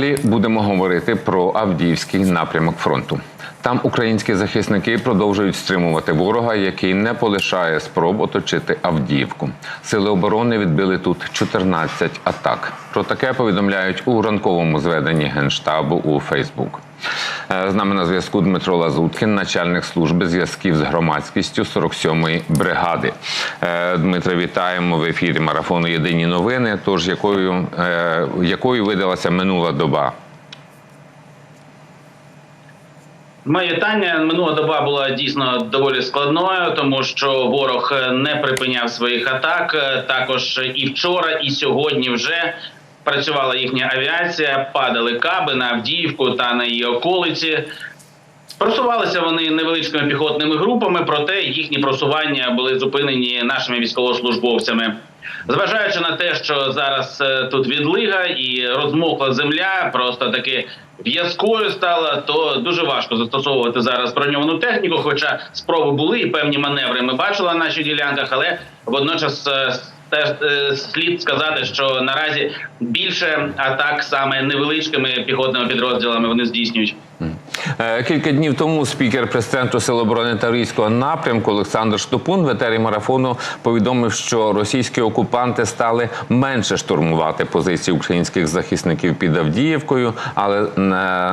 Далі будемо говорити про Авдіївський напрямок фронту. Там українські захисники продовжують стримувати ворога, який не полишає спроб оточити Авдіївку. Сили оборони відбили тут 14 атак. Про таке повідомляють у ранковому зведенні генштабу у Фейсбук. Е, З нами на зв'язку Дмитро Лазуткін, начальник служби зв'язків з громадськістю 47-ї бригади. Е, Дмитре, вітаємо в ефірі марафону Єдині новини. Тож якою, е, якою видалася минула доба? Моє вітання минула доба була дійсно доволі складною, тому що ворог не припиняв своїх атак. Також і вчора, і сьогодні вже працювала їхня авіація, падали каби на Авдіївку та на її околиці. Просувалися вони невеличкими піхотними групами, проте їхні просування були зупинені нашими військовослужбовцями. Зважаючи на те, що зараз е, тут відлига і розмокла земля, просто таки в'язкою стала, то дуже важко застосовувати зараз броньовану техніку. Хоча спроби були і певні маневри ми бачили на наших ділянках, але водночас е, теж е, слід сказати, що наразі більше атак саме невеличкими піхотними підрозділами вони здійснюють. Е, Кілька днів тому спікер прес-центру Сил оборони Таврійського напрямку Олександр Штопун в етері марафону повідомив, що російські окупанти стали менше штурмувати позиції українських захисників під Авдіївкою, але е,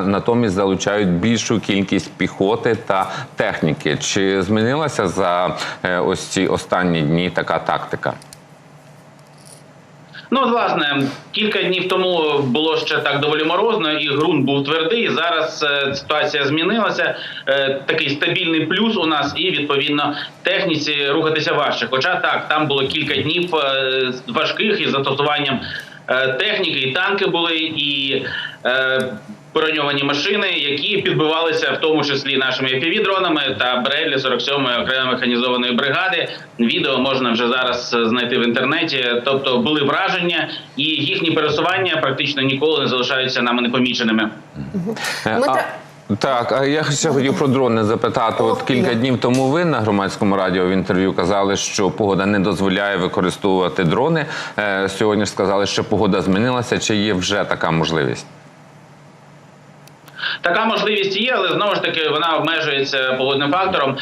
натомість залучають більшу кількість піхоти та техніки. Чи змінилася за ось ці останні дні така тактика? Ну, от, власне, кілька днів тому було ще так доволі морозно, і ґрунт був твердий. Зараз е, ситуація змінилася. Е, такий стабільний плюс у нас, і відповідно техніці рухатися важче. Хоча так, там було кілька днів е, важких із застосуванням техніки, і танки були, і броньовані машини, які підбивалися в тому числі нашими FPV-дронами та Бредлі 47-ї окремої механізованої бригади. Відео можна вже зараз е, знайти в інтернеті. Тобто були враження, і їхні пересування практично ніколи не залишаються нами непоміченими. А- Так, а я ще хотів про дрони запитати. От кілька днів тому ви на громадському радіо в інтерв'ю казали, що погода не дозволяє використовувати дрони. Е, Сьогодні ж сказали, що погода змінилася. Чи є вже така можливість? Така можливість є, але знову ж таки вона обмежується погодним фактором.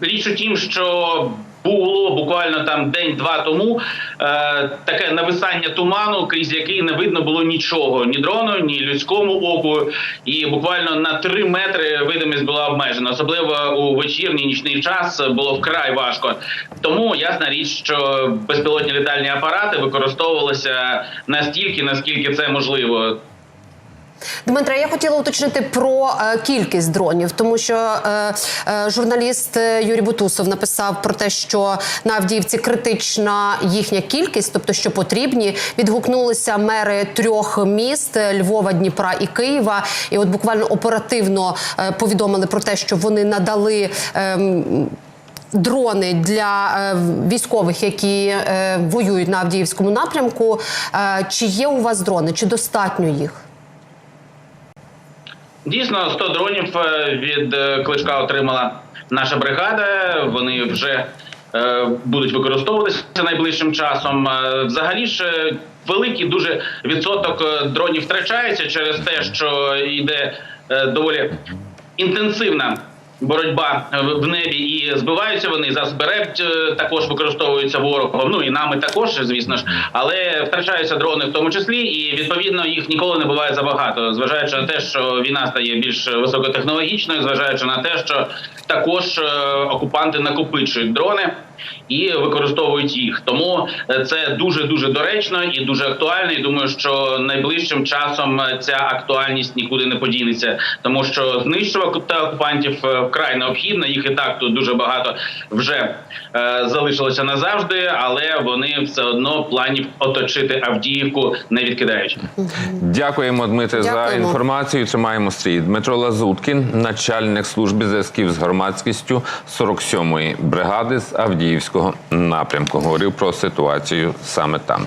Річ у тім, що було буквально там день-два тому е, таке нависання туману, крізь який не видно було нічого, ні дрону, ні людському оку. І буквально на три метри видимість була обмежена. Особливо у вечірній нічний час було вкрай важко. Тому ясна річ, що безпілотні літальні апарати використовувалися настільки, наскільки це можливо. Дмитре, я хотіла уточнити про е, кількість дронів, тому що е, е, журналіст Юрій Бутусов написав про те, що на Авдіївці критична їхня кількість, тобто що потрібні. Відгукнулися мери трьох міст Львова, Дніпра і Києва. І от буквально оперативно повідомили про те, що вони надали. ем, Дрони для е, військових, які е, воюють на Авдіївському напрямку. Е, чи є у вас дрони? Чи достатньо їх? Дійсно, 100 дронів е, від е, кличка отримала наша бригада. Вони вже е, будуть використовуватися найближчим часом. Взагалі ж великий дуже відсоток дронів втрачається через те, що йде доволі інтенсивна. Боротьба в- в небі і збиваються вони за е, також використовуються ворогом. Ну і нами також, звісно ж, але втрачаються дрони в тому числі, і відповідно їх ніколи не буває забагато, зважаючи на те, що війна стає більш високотехнологічною, зважаючи на те, що також е, окупанти накопичують дрони і використовують їх. Тому е, це дуже дуже доречно і дуже актуально. І думаю, що найближчим часом е, ця актуальність нікуди не подінеться, тому що знищувати окупантів е, вкрай необхідно. Їх і так тут дуже багато вже е, залишилося назавжди, але вони все одно планів оточити Авдіївку не відкидають. Дякуємо, Дмитре, за інформацію. Тримаємо стрій. Дмитро Лазуткін, начальник служби зв'язків з громадськістю 47-ї бригади з Авдіївського напрямку, говорив про ситуацію саме там.